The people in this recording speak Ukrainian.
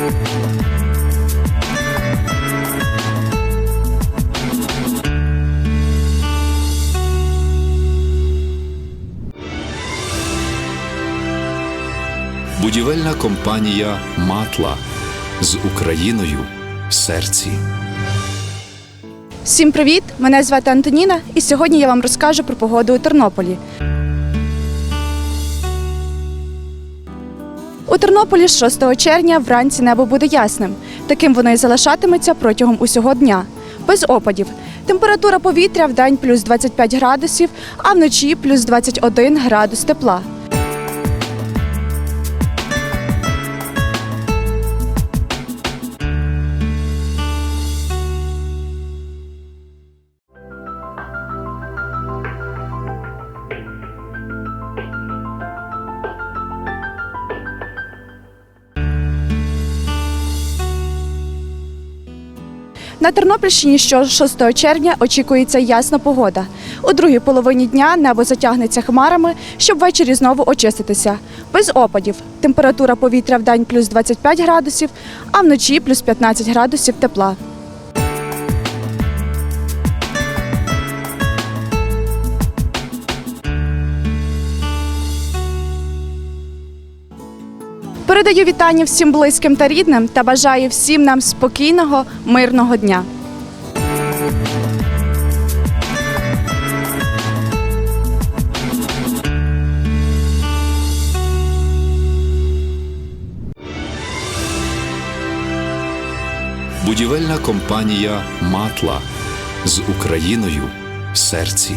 Будівельна компанія Матла з Україною в серці. Всім привіт! Мене звати Антоніна, і сьогодні я вам розкажу про погоду у Тернополі. У Тернополі з 6 червня вранці небо буде ясним. Таким воно і залишатиметься протягом усього дня. Без опадів. Температура повітря в день плюс 25 градусів, а вночі плюс 21 градус тепла. На Тернопільщині що 6 червня очікується ясна погода. У другій половині дня небо затягнеться хмарами, щоб ввечері знову очиститися. Без опадів. Температура повітря в день плюс 25 градусів, а вночі плюс 15 градусів тепла. Передаю вітання всім близьким та рідним та бажаю всім нам спокійного, мирного дня. Будівельна компанія Матла з Україною в серці.